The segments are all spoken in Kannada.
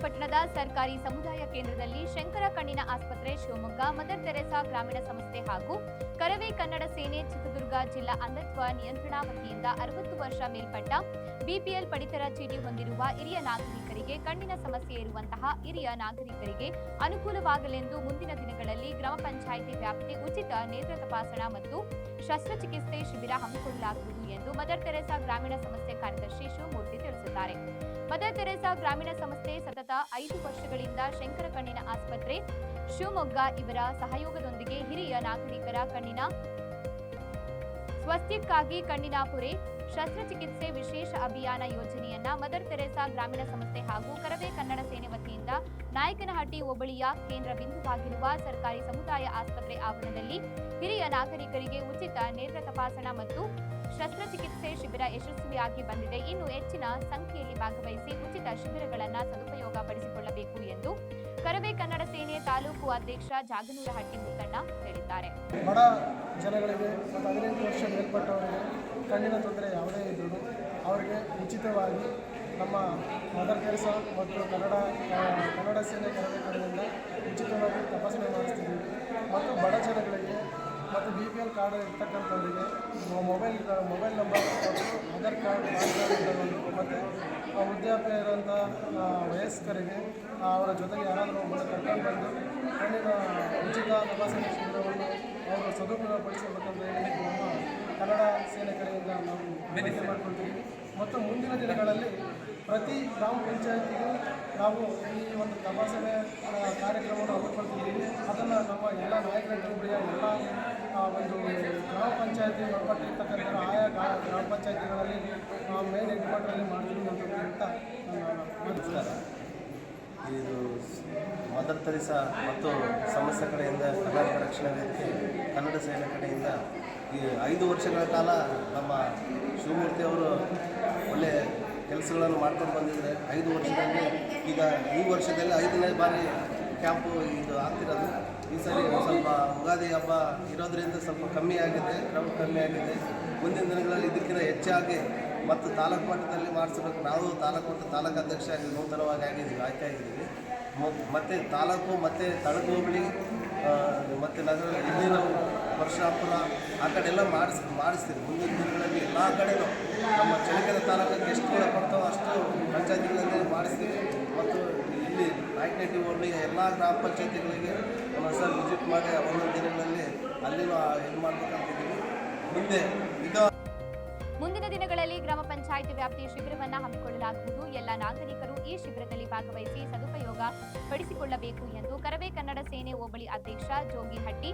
ಸರ್ಕಾರಿ ಸಮುದಾಯ ಕೇಂದ್ರದಲ್ಲಿ ಶಂಕರ ಕಣ್ಣಿನ ಆಸ್ಪತ್ರೆ, ಶಿವಮೊಗ್ಗ, ಮದರ್ ತೆರೆಸಾ ಗ್ರಾಮೀಣ ಸಂಸ್ಥೆ ಹಾಗೂ ಕರವೇ ಕನ್ನಡ ಸೇನೆ, ಚಿತ್ರದುರ್ಗ ಜಿಲ್ಲಾ ಅಂಧತ್ವ ನಿಯಂತ್ರಣಾ ವತಿಯಿಂದ ಅರವತ್ತು ವರ್ಷ ಮೇಲ್ಪಟ್ಟ ಬಿಪಿಎಲ್ ಪಡಿತರ ಚೀಟಿ ಹೊಂದಿರುವ ಹಿರಿಯ ನಾಗರಿಕರಿಗೆ ಕಣ್ಣಿನ ಸಮಸ್ಯೆ ಇರುವಂತಹ ಹಿರಿಯ ನಾಗರಿಕರಿಗೆ ಅನುಕೂಲವಾಗಲೆಂದು ಮುಂದಿನ ದಿನಗಳಲ್ಲಿ ಗ್ರಾಮ ಪಂಚಾಯಿತಿ ವ್ಯಾಪ್ತಿ ಉಚಿತ ನೇತ್ರ ತಪಾಸಣಾ ಮತ್ತು ಶಸ್ತ್ರಚಿಕಿತ್ಸೆ ಶಿಬಿರ ಹಮ್ಮಿಕೊಳ್ಳಲಾಗುವುದು ಎಂದು ಮದರ್ ತೆರೆಸಾ ಗ್ರಾಮೀಣ ಸಂಸ್ಥೆ ಕಾರ್ಯದರ್ಶಿ ಶಿವಮೂರ್ತಿ ತಿಳಿಸಿದ್ದಾರೆ. ಮದರ್ ತೆರೆಸಾ ಗ್ರಾಮೀಣ ಸಂಸ್ಥೆ ಸತತ ಐದು ವರ್ಷಗಳಿಂದ ಶಂಕರ ಕಣ್ಣಿನ ಆಸ್ಪತ್ರೆ, ಶಿವಮೊಗ್ಗ ಇವರ ಸಹಯೋಗದೊಂದಿಗೆ ಹಿರಿಯ ನಾಗರಿಕರ ಕಣ್ಣಿನ ಸ್ವಾಸ್ಥ್ಯಕ್ಕಾಗಿ ಕಣ್ಣಿನ ಶಸ್ತ್ರಚಿಕಿತ್ಸೆ ವಿಶೇಷ ಅಭಿಯಾನ ಯೋಜನೆಯನ್ನ ಮದರ್ ತೆರೆಸಾ ಗ್ರಾಮೀಣ ಸಂಸ್ಥೆ ಹಾಗೂ ಕರವೇ ಕನ್ನಡ ಸೇನೆ ವತಿಯಿಂದ ನಾಯಕನಹಟ್ಟಿ ಹೋಬಳಿಯ ಕೇಂದ್ರ ಬಿಂದುವಾಗಿರುವ ಸರ್ಕಾರಿ ಸಮುದಾಯ ಆಸ್ಪತ್ರೆ ಆವರಣದಲ್ಲಿ ಹಿರಿಯ ನಾಗರಿಕರಿಗೆ ಉಚಿತ ನೇತ್ರ ತಪಾಸಣಾ ಮತ್ತು ಶಸ್ತ್ರಚಿಕಿತ್ಸೆ ಶಿಬಿರ ಯಶಸ್ವಿಯಾಗಿ ಬಂದಿದೆ. ಇನ್ನು ಹೆಚ್ಚಿನ ಸಂಖ್ಯೆಯಲ್ಲಿ ಭಾಗವಹಿಸಿ ಉಚಿತ ಶಿಬಿರಗಳನ್ನು ಸದುಪಯೋಗ ಪಡಿಸಿಕೊಳ್ಳಬೇಕು ಎಂದು ಕರವೇ ಕನ್ನಡ ಸೇನೆ ತಾಲೂಕು ಅಧ್ಯಕ್ಷ ಜಾಗನೂರಹಟ್ಟಿ ಮುತ್ತಣ್ಣ ಹೇಳಿದ್ದಾರೆ. ಬಡ ಜನಗಳಿಗೆ ಮತ್ತು ಹದಿನೆಂಟು ವರ್ಷ ಮೇಲ್ಪಟ್ಟವರಿಗೆ ಕಣ್ಣಿನ ತೊಂದರೆ ಯಾವುದೇ ಇದ್ದರೂ ಅವರಿಗೆ ಉಚಿತವಾಗಿ ನಮ್ಮ ಮದರ್ ಕೆಲಸ ಮತ್ತು ಕನ್ನಡ ಕನ್ನಡ ಸೇನೆ ಕನ್ನಡ ಉಚಿತವಾಗಿ ತಪಾಸಣೆ ಮಾಡಿಸ್ತಿದ್ದೀವಿ ಮತ್ತು ಬಡ ಜನಗಳಿಗೆ ಮತ್ತು B P L card ಇರ್ತಕ್ಕಂಥವರಿಗೆ mobile mobile number Aadhaar card ಮತ್ತು ಆ ವೃದ್ಧಾಪ್ಯ ಇರುವಂಥ ವಯಸ್ಕರಿಗೆ ಅವರ ಜೊತೆಗೆ ಯಾರಾದರೂ ಒಬ್ಬರು ಕರ್ಕೊಂಡು ಬಂದು ಕಣ್ಣಿನ ಉಚಿತ ತಪಾಸಣೆ ಶಿಬಿರವನ್ನು ಅವರು ಸದುಪಯೋಗಪಡಿಸಬೇಕಂತ ಹೇಳಿ ಕನ್ನಡ ಸೇನೆ ಕಡೆಯಿಂದ ನಾವು ಬೇಡಿಕೆ ಮಾಡಿಕೊಳ್ತೀವಿ. ಮತ್ತು ಮುಂದಿನ ದಿನಗಳಲ್ಲಿ ಪ್ರತಿ ಗ್ರಾಮ ಪಂಚಾಯತಿಗೂ ನಾವು ಈ ಒಂದು ತಪಾಸಣೆ ಕಾರ್ಯಕ್ರಮವನ್ನು ಹಮ್ಮಿಕೊಳ್ತಿದ್ದೀವಿ ಅದನ್ನು ನಮ್ಮ ಎಲ್ಲ ನಾಯಕರ ಹೋಬಳಿಯ ಎಲ್ಲ ಆ, ಒಂದು ಪಂಚಾಯತಿ ಒಳಪಟ್ಟಿರ್ತಕ್ಕಂಥ ಆಯಾ ಗ್ರಾ- ಗ್ರಾಮ ಪಂಚಾಯತಿಗಳಲ್ಲಿ ಮೇನ್ ಹೆಡ್ ಕ್ವಾರ್ಟರಲ್ಲಿ ಮಾಡ್ತೀವಿ ಅಂತ ನಮಸ್ಕಾರ. ಇದು ಮದರ್ ತೆರಿಸಾ ಮತ್ತು ಸಮಸ್ಯೆ ಕಡೆಯಿಂದ ಕರ್ನಾಟಕ ರಕ್ಷಣಾ ವೇದಿಕೆ, ಕನ್ನಡ ಸೇನೆ ಕಡೆಯಿಂದ ಈ ಐದು ವರ್ಷಗಳ ಕಾಲ ನಮ್ಮ ಶಿವಮೂರ್ತಿ ಅವರು ಒಳ್ಳೆ ಕೆಲಸಗಳನ್ನು ಮಾಡ್ಕೊಂಡು ಬಂದಿದ್ದಾರೆ. ಐದು ವರ್ಷದಲ್ಲಿ ಈಗ ಈ ವರ್ಷದಲ್ಲಿ ಐದನೇ ಬಾರಿ ಕ್ಯಾಂಪು ಇದು ಆಗ್ತಿರೋದು. ಈ ಸರಿ ಸ್ವಲ್ಪ ಯುಗಾದಿ ಹಬ್ಬ ಇರೋದ್ರಿಂದ ಸ್ವಲ್ಪ ಕಮ್ಮಿ ಆಗಿದೆ ಕ್ರೌಡ್ ಕಮ್ಮಿ ಆಗಿದೆ. ಮುಂದಿನ ದಿನಗಳಲ್ಲಿ ಇದಕ್ಕಿಂತ ಹೆಚ್ಚಾಗಿ ಮತ್ತು ತಾಲೂಕು ಮಟ್ಟದಲ್ಲಿ ಮಾಡಿಸ್ಬೇಕು. ನಾವು ತಾಲೂಕು ಮಟ್ಟ ತಾಲೂಕು ಅಧ್ಯಕ್ಷ ಆಗಿ ನೂತನವಾಗಿ ಆಗಿದ್ದೀವಿ, ಆಯ್ಕೆ ಆಗಿದ್ದೀವಿ. ಮತ್ತು ತಾಲೂಕು ಮತ್ತು ತಳಕು ಹೋಬಳಿ ಮತ್ತು ನಗರ ಇಲ್ಲಿನ ವರ್ಷಾಪುರ ಆ ಕಡೆ ಎಲ್ಲ ಮಾಡಿಸ್, ಮಾಡಿಸ್ತೀವಿ. ಮುಂದಿನ ದಿನಗಳಲ್ಲಿ ಎಲ್ಲ ಕಡೆನೂ ನಮ್ಮ ಚಳಿಗಾಲ ತಾಲೂಕಿಗೆ ಎಷ್ಟು ಕೂಡ ಕೊಡ್ತಾವೋ ಅಷ್ಟು ಪಂಚಾಯತಿಗಳಲ್ಲಿ ಮಾಡಿಸ್ತೀವಿ. ಮತ್ತು ನಾಯಕನಹಟ್ಟಿ ಎಲ್ಲ ಗ್ರಾಮ ಪಂಚಾಯತಿಗಳಿಗೆ ಒಂದೊಂದು ಸಲ ವಿಸಿಟ್ ಮಾಡಿ ಒಂದೊಂದು ದಿನಗಳಲ್ಲಿ ಅಲ್ಲಿನೂ ಇದು ಮಾಡಬೇಕಂತಿದ್ದೀವಿ. ಮುಂದೆ ಇದು ಮುಂದಿನ ದಿನಗಳಲ್ಲಿ ಗ್ರಾಮ ಪಂಚಾಯತ್ ವ್ಯಾಪ್ತಿಯ ಶಿಬಿರವನ್ನ ಹಮ್ಮಿಕೊಳ್ಳಲಾಗುವುದು. ಎಲ್ಲ ನಾಗರಿಕರು ಈ ಶಿಬಿರದಲ್ಲಿ ಭಾಗವಹಿಸಿ ಸದುಪಯೋಗ ಪಡಿಸಿಕೊಳ್ಳಬೇಕು ಎಂದು ಕರವೇ ಕನ್ನಡ ಸೇನೆ ಹೋಬಳಿ ಅಧ್ಯಕ್ಷ ಜೋಗಿಹಟ್ಟಿ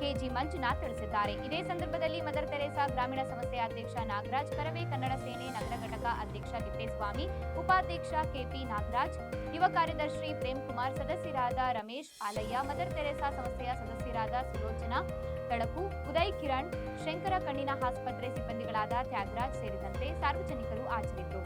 ಕೆಜಿ ಮಂಜುನಾಥ್ ತಿಳಿಸಿದ್ದಾರೆ. ಇದೇ ಸಂದರ್ಭದಲ್ಲಿ ಮದರ್ ತೆರೇಸಾ ಗ್ರಾಮೀಣ ಸಂಸ್ಥೆಯ ಅಧ್ಯಕ್ಷ ನಾಗರಾಜ್, ಕರವೇ ಕನ್ನಡ ಸೇನೆ ನಗರ ಘಟಕ ಅಧ್ಯಕ್ಷ ತಿಪ್ಪೇಸ್ವಾಮಿ, ಉಪಾಧ್ಯಕ್ಷ ಕೆಪಿ ನಾಗರಾಜ್, ಯುವ ಕಾರ್ಯದರ್ಶಿ ಪ್ರೇಮ್ ಕುಮಾರ್, ಸದಸ್ಯರಾದ ರಮೇಶ್ ಆಲಯ್ಯ, ಮದರ್ ತೆರೇಸಾ ಸಂಸ್ಥೆಯ ಸದಸ್ಯರಾದ ಸುಲೋಚನಾ ತಳಕು ಉದಯ್ ಕಿರಣ್, ಶಂಕರ ಕಣ್ಣಿನ ಆಸ್ಪತ್ರೆ ಸಿಬ್ಬಂದಿಗಳಾದ ತ್ಯಾಗರಾಜ್ ಸೇರಿದಂತೆ ಸಾರ್ವಜನಿಕರು ಹಾಜರಿದ್ದರು.